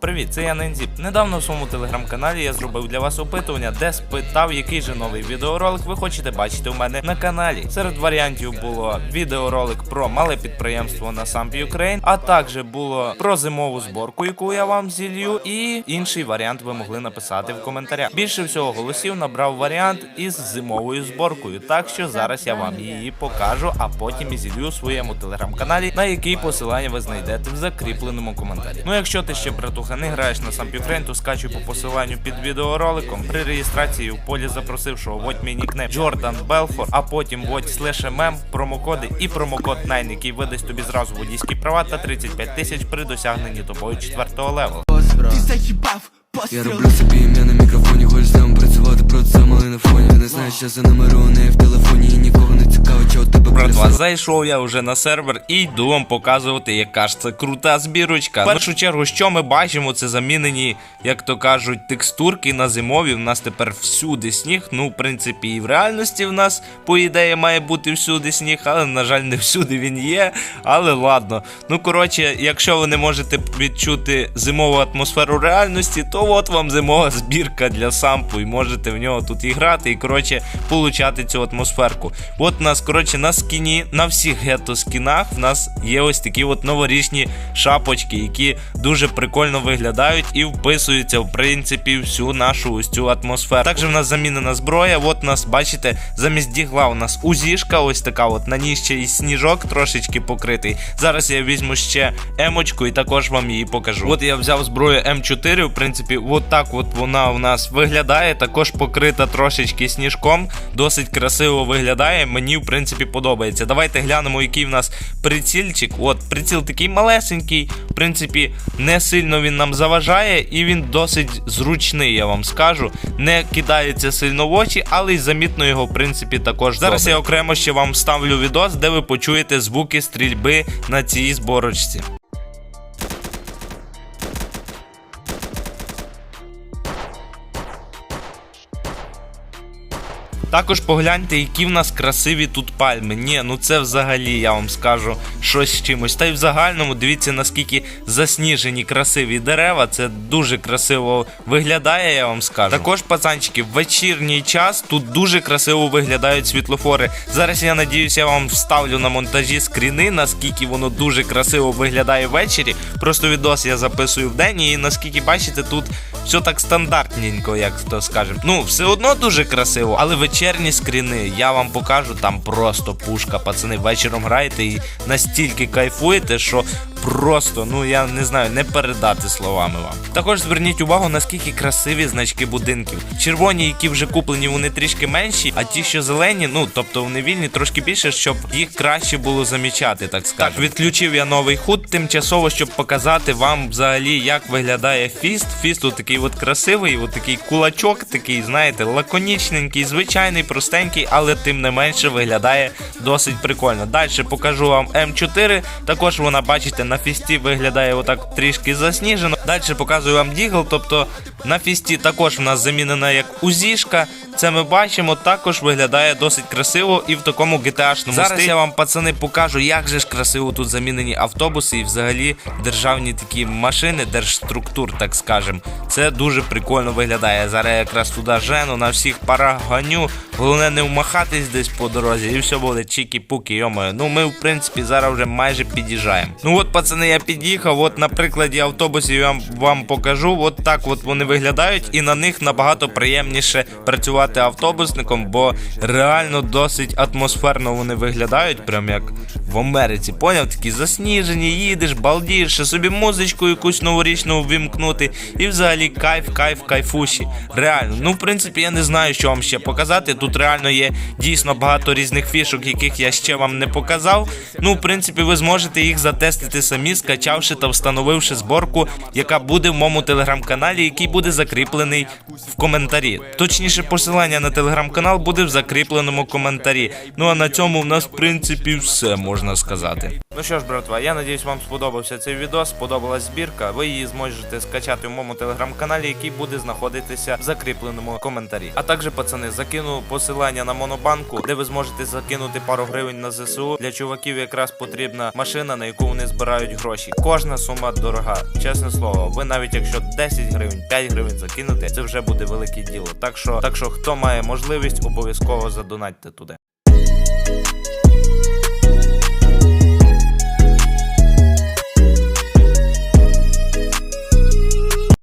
Привіт, це я Нензіп. Недавно в своєму телеграм-каналі я зробив для вас опитування, де спитав, який же новий відеоролик ви хочете бачити у мене на каналі. Серед варіантів було відеоролик про мале підприємство на Самп Ukraine, а також було про зимову зборку, яку я вам зілью, і інший варіант ви могли написати в коментарях. Більше всього голосів набрав варіант із зимовою зборкою, так що зараз я вам її покажу, а потім і зілью у своєму телеграм-каналі, на який посилання ви знайдете в закріпленому коментарі. Ну якщо ти ще братуха не граєш на сам Ukraine, то скачуй по посиланню під відеороликом. При реєстрації в полі запросив, що вводь мій нікнейм Джордан Белфор, а потім вводь слеше мем, промокоди і промокод Nine, який видасть тобі зразу водійські права та 35 тисяч при досягненні тобою четвертого. Ти заїбав Я роблю собі ім'я на мікрофоні, хочеш з працювати проти це на фоні. Ти не знаєш, що за номеру у неї в телефоні, і нікого не цікаво, чого тебе Братва, зайшов я вже на сервер і йду вам показувати, яка ж це крута збірочка. В першу чергу, що ми бачимо, це замінені, як то кажуть, текстурки на зимові. У нас тепер всюди сніг. Ну, в принципі, і в реальності в нас, по ідеї, має бути всюди сніг, але, на жаль, не всюди він є. Але ладно. Ну, коротше, якщо ви не можете відчути зимову атмосферу реальності, то от вам зимова збірка для сампу, і можете в нього тут і грати, і коротше получати цю атмосферку. От у нас, коротше, на скіні, на всіх гетто скінах в нас є ось такі от новорічні шапочки, які дуже прикольно виглядають і вписуються, в принципі, всю нашу ось цю атмосферу. Також в нас замінена зброя. От у нас, бачите, замість дігла у нас узішка, ось така, от на ній ще і сніжок трошечки покритий. Зараз я візьму ще емочку і також вам її покажу. От я взяв зброю М4, в принципі, от так от вона у нас виглядає, також покрита трошечки сніжком, досить красиво виглядає. Мені, в принципі, подобається. Давайте глянемо, який в нас прицільчик. От, приціл такий малесенький, в принципі, не сильно він нам заважає, і він досить зручний, я вам скажу. Не кидається сильно в очі, але й замітно його, в принципі, також. Зараз я окремо ще вам вставлю відос, де ви почуєте звуки стрільби на цій зборочці. Також погляньте, які в нас красиві тут пальми. Ні, ну це взагалі, я вам скажу, щось з чимось. Та й в загальному дивіться, наскільки засніжені красиві дерева. Це дуже красиво виглядає, я вам скажу. Також, пацанчики, в вечірній час тут дуже красиво виглядають світлофори. Зараз я надіюся, я вам вставлю на монтажі скріни, наскільки воно дуже красиво виглядає ввечері. Просто відос я записую в день, і наскільки бачите, тут все так стандартненько, як то скажемо. Ну, все одно дуже красиво, але вечірні скріни я вам покажу там просто пушка. Пацани, вечором граєте і настільки кайфуєте, що просто, ну я не знаю, не передати словами вам. Також зверніть увагу, наскільки красиві значки будинків. Червоні, які вже куплені, вони трішки менші, а ті, що зелені, ну тобто вони вільні, трошки більше, щоб їх краще було замічати, так скажемо. Так, відключив я новий худ тимчасово, щоб показати вам взагалі, як виглядає фіст. Фіст тут такий от красивий, от такий кулачок, такий, знаєте, лаконічненький, звичайний, простенький, але тим не менше виглядає досить прикольно. Далі покажу вам М4. Також вона, бачите, на фісті виглядає отак трішки засніжено. Далі показую вам дігл, тобто на фісті також в нас замінена як узішка. Це ми бачимо, також виглядає досить красиво і в такому GTA-шному Зараз стилі. я вам, пацани, покажу, як же ж красиво тут замінені автобуси і взагалі державні такі машини, держструктур, так скажем. Це дуже прикольно виглядає. Зараз я якраз туди жену, на всіх парах ганю. Головне не вмахатись десь по дорозі, і все буде чікі-пуки, йомаю. Ну ми, в принципі, зараз вже майже під'їжджаємо. Ну от, пацани, я під'їхав. От на прикладі автобусів я вам, вам покажу. От так от вони виглядають, і на них набагато приємніше працювати автобусником, бо реально досить атмосферно вони виглядають, прям як в Америці. Поняв? Такі засніжені, їдеш, балдієш, собі музичку якусь новорічну ввімкнути. І взагалі кайф, кайф, кайфуші. Реально, ну в принципі, я не знаю, що вам ще показати. Тут реально є дійсно багато різних фішок, яких я ще вам не показав. Ну, в принципі, ви зможете їх затестити самі, скачавши та встановивши зборку, яка буде в моєму телеграм-каналі, який буде закріплений в коментарі. Точніше, посилання Посилання на телеграм-канал буде в закріпленому коментарі. Ну а на цьому в нас, в принципі, все можна сказати. Ну що ж, братва, я надіюсь, вам сподобався цей відео, сподобалась збірка. Ви її зможете скачати в моєму телеграм-каналі, який буде знаходитися в закріпленому коментарі. А також, пацани, закину посилання на монобанку, де ви зможете закинути пару гривень на ЗСУ. Для чуваків якраз потрібна машина, на яку вони збирають гроші. Кожна сума дорога. Чесне слово, ви навіть якщо 10 гривень, 5 гривень закинете, це вже буде велике діло. Так що, так що хто має можливість, обов'язково задонатьте туди.